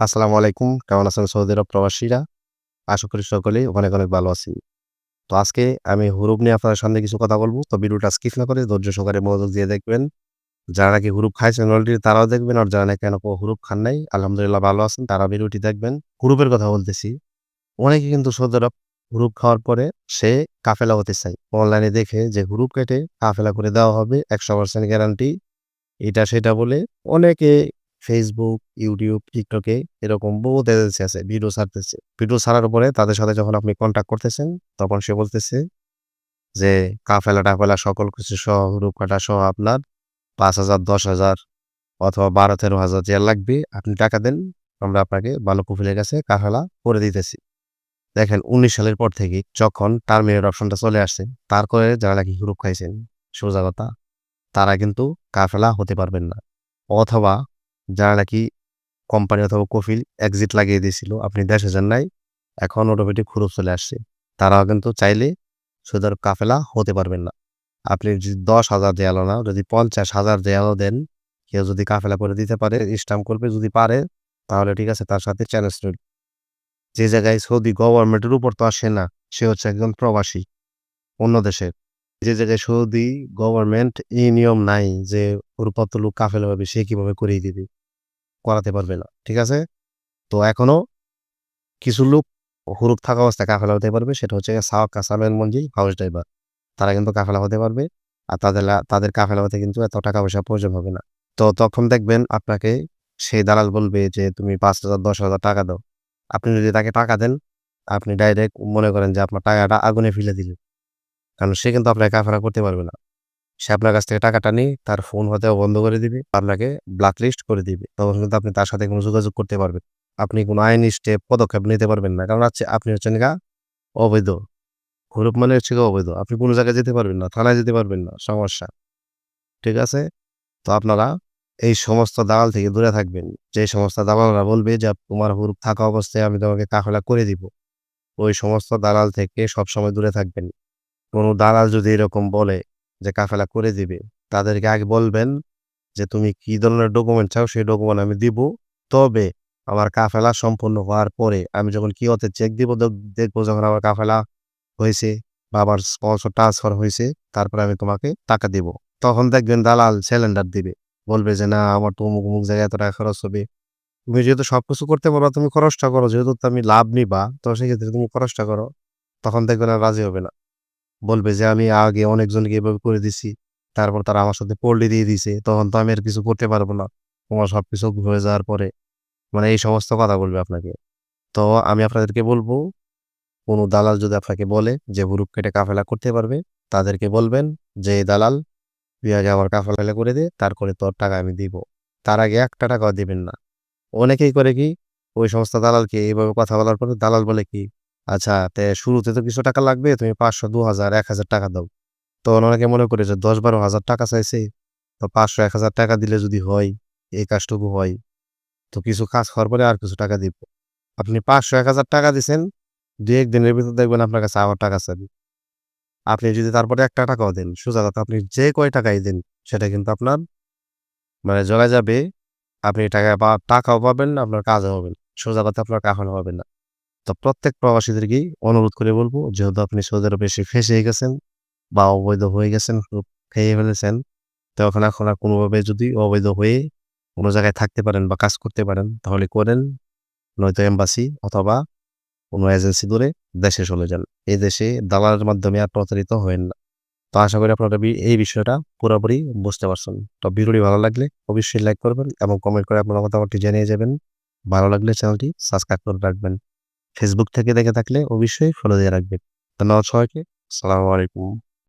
আসসালামু আলাইকুম। কেমন আছেন সৌদি আরব প্রবাসীরা? আশা করি সকলেই অনেক অনেক ভালো আছি তো আজকে আমি হুরুপ নিয়ে আপনাদের সামনে কিছু কথা বলব। তো ভিডিওটা স্কিপ না করে ধৈর্য সহকারে মনোযোগ দিয়ে দেখবেন। যারা নাকি হুরুপ খাইছেন অলরেডি তারাও দেখবেন আর যারা নাকি এখনও হুরুপ খান নাই, আলহামদুলিল্লাহ ভালো আছেন, তারা ভিডিওটি দেখবেন। হুরুপের কথা বলতেছি। অনেকে কিন্তু সৌদি আরব হুরুপ খাওয়ার পরে সে কাফেলা হতে চায়। অনলাইনে দেখে যে হুরুপ কেটে কাফেলা করে দেওয়া হবে, একশো পার্সেন্ট গ্যারান্টি এটা সেটা বলে অনেকে ফেসবুক, ইউটিউব, টিকটকে এরকম বহুত এজেন্সি আছে ভিডিও ছাড়তেছে। ভিডিও ছাড়ার পরে তাদের সাথে যখন আপনি কনট্যাক্ট করতেছেন, তখন সে বলতেছে যে কাফেলা-টাফেলা সকল কিছু সহ হুরুপ কাটা সহ আপনার পাঁচ হাজার দশ হাজার অথবা বারো তেরো হাজার যে লাগবে আপনি টাকা দেন। আমরা আপনাকে ভালো কফিলের কাছে কাফেলা করে দিতেছি। দেখেন ১৯ সালের পর থেকে যখন টার্মিনেট অপশনটা চলে আসছে, তারপরে যারা নাকি হুরুপ খাইছেন, সোজা কথা তারা কিন্তু কাফেলা হতে পারবেন না। অথবা যারা নাকি কোম্পানি অথবা কফিল এক্সিট লাগিয়ে দিয়েছিল, আপনি দেশে যান নাই, এখন অটোমেটিক খুরুপ চলে আসছে। তারাও কিন্তু চাইলে সুদের কাফেলা হতে পারবেন না। আপনি যদি দশ হাজার দেয়ালো না, যদি পঞ্চাশ হাজার দেয়ালো দেন, কেউ যদি কাফেলা করে দিতে পারে স্টাম্প করবে, যদি পারে, তাহলে ঠিক আছে, তার সাথে চ্যালেঞ্জ রইল। যে জায়গায় সৌদি গভর্নমেন্টের উপর তো আসে না, সে হচ্ছে একজন প্রবাসী, অন্য দেশের যে জায়গায় সৌদি গভর্নমেন্ট এই নিয়ম নাই যে হুরুপত্র লোক কাফেলা হবে, সে কীভাবে করিয়ে দিবে? করাতে পারবে না, ঠিক আছে? তো এখনও কিছু লোক হুরুপ থাকা অবস্থায় কাফেলা হতে পারবে, সেটা হচ্ছে সাওয়াক কাসামের মঞ্জি হাউস ড্রাইভার। তারা কিন্তু কাফেলা হতে পারবে আর তাদের তাদের কাফেলা হতে কিন্তু এত টাকা পয়সা প্রয়োজন হবে না। তো তখন দেখবেন আপনাকে সেই দালাল বলবে যে, তুমি পাঁচ হাজার, দশ হাজার টাকা দাও। আপনি যদি তাকে টাকা দেন, আপনি ডাইরেক্ট মনে করেন যে আপনার টাকাটা আগুনে ফেলে দিলেন কারণ সে কিন্তু আপনাকে কাফেলা করতে পারবে না। সে আপনার কাছ থেকে টাকাটা নিয়ে তার ফোন হতেও বন্ধ করে দিবে, আপনাকে ব্ল্যাক লিস্ট করে দিবে। তখন কিন্তু আপনি তার সাথে কোনো যোগাযোগ করতে পারবেন আপনি কোনো আইনি স্টেপ পদক্ষেপ নিতে পারবেন না। কারণ হচ্ছে আপনি হচ্ছেন গা অবৈধ। গ্রুপ মানে হচ্ছে অবৈধ। আপনি কোনো জায়গায় যেতে পারবেন না, থানায় যেতে পারবেন না, সমস্যা। ঠিক আছে? তো আপনারা এই সমস্ত দালাল থেকে দূরে থাকবেন। যে সমস্ত দালালরা বলবে যে তোমার হুরুপ থাকা অবস্থায় আমি তোমাকে কাফেলা করে দিব, ওই সমস্ত দালাল থেকে সবসময় দূরে থাকবেন। কোনো দালাল যদি এরকম বলে যে কাফেলা করে দিবে। তাদেরকে আগে বলবেন যে, তুমি কি ধরনের ডকুমেন্ট চাও সেই ডকুমেন্ট আমি দিব। তবে আমার কাফেলা সম্পূর্ণ হওয়ার পরে আমি যখন কি হতে চেক দিব দেখব যখন আমার কাফেলা হয়েছে বা আমার স্পন্সর ট্রান্সফার হয়েছে, তারপরে আমি তোমাকে টাকা দিব। তখন দেখবেন দালাল সিলিন্ডার দিবে। বলবে যে, না, আমার তো অমুক অমুক জায়গায় এত টাকা খরচ হবে। তুমি যেহেতু সবকিছু করতে পারো তুমি খরচটা করো। যেহেতু তুমি লাভ নিবা, তো সেক্ষেত্রে তুমি খরচটা করো। তখন দেখবেন আর রাজি হবে না। বলবে যে, আমি আগে অনেকজনকে এভাবে করে দিছি, তারপর তারা আমার সাথে পল্লি দিয়ে দিছে, তখন তো আমি আর কিছু করতে পারব না। তোমার সব কিছু হয়ে যাওয়ার পরে। মানে এই সমস্ত কথা বলবে আপনাকে। তো আমি আপনাদেরকে বলব, কোনো দালাল যদি আপনাকে বলে যে বুরুক কেটে কাফেলা করতে পারবে, তাদেরকে বলবেন যে দালাল, তুই আগে আমার কাফেলা করে দে, তারপরে তোর টাকা আমি দিব। তার আগে একটা টাকাও দিবেন না। অনেকেই করে কি, ওই সমস্ত দালালকে এইভাবে কথা বলার পরে দালাল বলে কি আচ্ছা তে শুরুতে তো কিছু টাকা লাগবে, তুমি পাঁচশো দু হাজার এক হাজার টাকা দাও। তো অনেকে মনে করে যে দশ বারো হাজার টাকা চাইছে, তো পাঁচশো এক হাজার টাকা দিলে যদি হয়, এই কাজটুকু হয়, তো কিছু কাজ হওয়ার পরে আর কিছু টাকা দিব। আপনি পাঁচশো এক হাজার টাকা দিচ্ছেন দু একদিনের ভিতর দেখবেন আপনার কাছে আবার টাকা চাবি আপনি যদি তারপরে একটা টাকাও দেন, সোজা কথা, আপনি যে কয় টাকাই দেন, সেটা কিন্তু আপনার মানে জলে যাবে, আপনি টাকা বা, টাকাও পাবেন, আপনার কাজও হবেন সোজা কথা, আপনার কাফানো হবে না। তো প্রত্যেক প্রবাসীদেরকেই অনুরোধ করে বলব, যেহেতু আপনি সৌদি আরবে এসে ফেসে গেছেন বা অবৈধ হয়ে গেছেন খেয়ে ফেলেছেন, তো এখন এখন আর কোনোভাবে যদি অবৈধ হয়ে কোনো জায়গায় থাকতে পারেন বা কাজ করতে পারেন, তাহলে করেন, নয়তো এম্বাসি অথবা কোনো এজেন্সি ধরে দেশে চলে যান। এই দেশে দালালের মাধ্যমে আর প্রতারিত হয়েন না। তো আশা করি আপনারা এই বিষয়টা পুরোপুরি বুঝতে পারছেন। তো ভিডিওটি ভালো লাগলে অবশ্যই লাইক করবেন এবং কমেন্ট করে আপনার মতামতটি জানিয়ে যাবেন। ভালো লাগলে চ্যানেলটি সাবস্ক্রাইব করে রাখবেন। ফেসবুক থেকে দেখে থাকলে অবশ্যই ফলো দিয়ে রাখবেন। ধন্যবাদ সবাইকে। আসসালামু আলাইকুম।